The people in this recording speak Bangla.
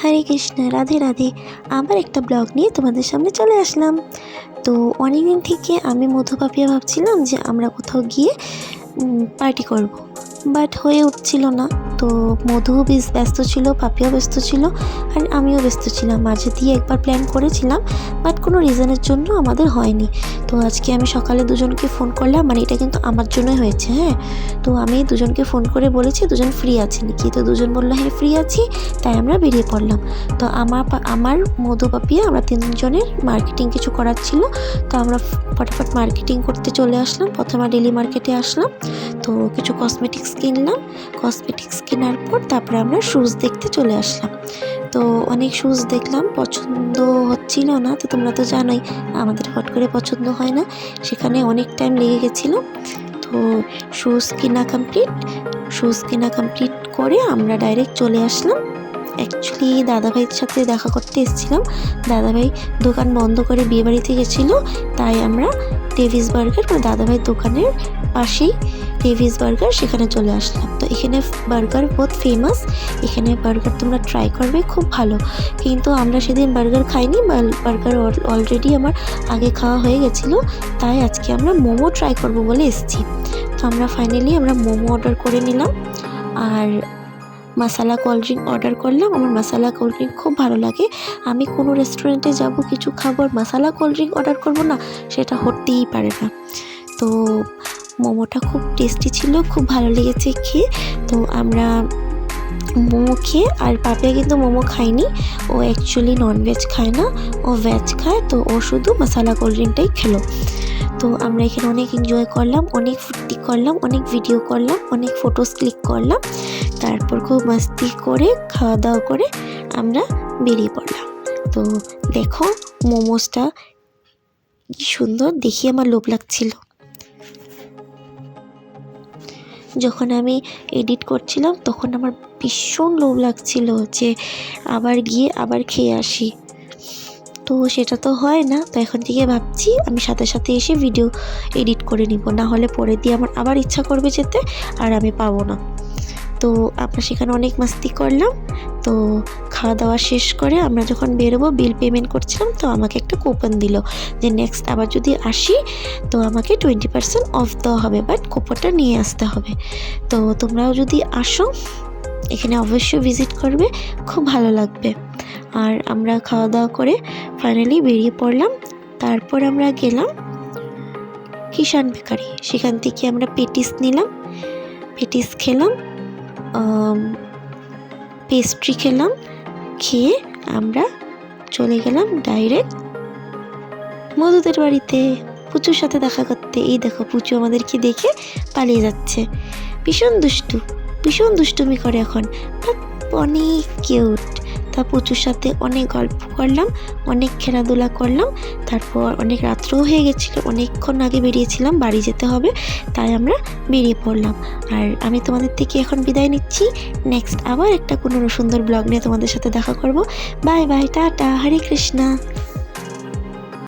হরে কৃষ্ণ, রাধে রাধে। আবার একটা ব্লগ নিয়ে তোমাদের সামনে চলে আসলাম। তো অনেকদিন থেকে আমি মধু পাপিয়া ভাবছিলাম যে আমরা কোথাও গিয়ে পার্টি করব। বাট হয়ে উঠছিল না। তো মধুও বেশ ব্যস্ত ছিল পাপিয়াও ব্যস্ত ছিল, আর আমিও ব্যস্ত ছিলাম। মাঝে দিয়ে একবার প্ল্যান করেছিলাম বাট কোনো রিজনের জন্য আমাদের হয়নি। তো আজকে আমি সকালে দুজনকে ফোন করলাম মানে এটা কিন্তু আমার জন্যই হয়েছে হ্যাঁ? তো আমি দুজনকে ফোন করে বলেছি, দুজন ফ্রি আছে নাকি তো দুজন বলল হ্যাঁ ফ্রি আছি। তাই আমরা বেরিয়ে পড়লাম। তো আমার আমার মধু পাপিয়া আমরা তিনজনের মার্কেটিং কিছু করার ছিল। তো আমরা ফটাফট মার্কেটিং করতে চলে আসলাম। প্রথমে ডেলি মার্কেটে আসলাম। তো কিছু কসমেটিক্স কিনলাম। কসমেটিক্স কেনার পর তারপরে আমরা শ্যুজ দেখতে চলে আসলাম। তো অনেক শ্যুজ দেখলাম, পছন্দ হচ্ছিল না, তো তোমরা তো জানোই, আমাদের হট করে পছন্দ হয় না। সেখানে অনেক টাইম লেগে গেছিল। তো শ্যুজ কেনা কমপ্লিট শ্যুজ কেনা কমপ্লিট করে আমরা ডাইরেক্ট চলে আসলাম। অ্যাকচুয়ালি দাদাভাইয়ের সাথে দেখা করতে এসেছিলাম। দাদাভাই দোকান বন্ধ করে বিয়েবাড়িতে গেছিল, তাই আমরা ডেভিস বার্গার মানে দাদাভাইয়ের দোকানের পাশেই ডেভিস বার্গার সেখানে চলে আসলাম। তো এখানে বার্গার বহুত ফেমাস এখানে বার্গার তোমরা ট্রাই করবে, খুব ভালো। কিন্তু আমরা সেদিন বার্গার খাইনি বার্গার অলরেডি আমার আগে খাওয়া হয়ে গেছিল, তাই আজকে আমরা মোমো ট্রাই করব বলে এসেছি। তো আমরা ফাইনালি আমরা মোমো অর্ডার করে নিলাম। আর মশালা কোল্ড ড্রিঙ্ক অর্ডার করলাম। আমার মশালা কোল্ড ড্রিঙ্ক খুব ভালো লাগে। আমি কোনো রেস্টুরেন্টে যাব, কিছু খাবার মশালা কোল্ড ড্রিঙ্ক অর্ডার করব না, সেটা হতেই পারে না। তো মোমোটা খুব টেস্টি ছিল, খুব ভালো লেগেছে খেয়ে। তো আমরা মোমো খেয়ে, আর পাপিয়া কিন্তু মোমো খায়নি। ও অ্যাকচুয়ালি ননভেজ খায় না, ও ভেজ খায়, তো ও শুধু মশালা কোল্ড ড্রিঙ্কটাই খেলো। তো আমরা এখানে অনেক এনজয় করলাম, অনেক ফুর্তি করলাম, অনেক ভিডিও করলাম, অনেক ফটোস ক্লিক করলাম। তারপর খুব মাস্তি করে, খাওয়া দাওয়া করে আমরা বেরিয়ে পড়লাম। তো দেখো মোমোসটা কি সুন্দর, দেখি আমার লোভ লাগছিল। যখন আমি এডিট করছিলাম, তখন আমার ভীষণ লোভ লাগছিল যে আবার গিয়ে আবার খেয়ে আসি। তো সেটা তো হয় না। তো এখন থেকে ভাবছি আমি সাথে সাথে এসে ভিডিও এডিট করে নিব। না হলে পরে দিয়ে আমার আবার ইচ্ছা করবে যেতে আর আমি পাবো না। তো আমরা সেখানে অনেক মাস্তি করলাম। তো খাওয়া দাওয়া শেষ করে আমরা যখন বেরোবো বিল পেমেন্ট করছিলাম, তো আমাকে একটা কুপন দিল যে নেক্সট আবার যদি আসি, তো আমাকে টোয়েন্টি পার্সেন্ট অফ দেওয়া হবে। বাট কুপনটা নিয়ে আসতে হবে। তো তোমরাও যদি আসো, এখানে অবশ্যই ভিজিট করবে। খুব ভালো লাগবে। আর আমরা খাওয়া দাওয়া করে ফাইনালি বেরিয়ে পড়লাম। তারপর আমরা গেলাম কিষান বেকারি সেখান থেকে আমরা পেটিস নিলাম, পেটিস খেলাম পেস্ট্রি খেলাম, খেয়ে আমরা চলে গেলাম ডাইরেক্ট মধুদের বাড়িতে। পুচুর সাথে দেখা করতে। এই দেখো, পুচু আমাদেরকে দেখে পালিয়ে যাচ্ছে। ভীষণ দুষ্টু, ভীষণ দুষ্টুমি করে এখন। অনেক কিউট। তা পুচুর সাথে অনেক গল্প করলাম, অনেক খেলাধুলা করলাম, তারপর অনেক রাত্রও হয়ে গেছিল, অনেকক্ষণ আগে বেরিয়েছিলাম, বাড়ি যেতে হবে, তাই আমরা বেরিয়ে পড়লাম। আর আমি তোমাদের থেকে এখন বিদায় নিচ্ছি। নেক্সট আবার একটা কোনো সুন্দর ব্লগ নিয়ে তোমাদের সাথে দেখা করব। Bye bye tata, Hare Krishna.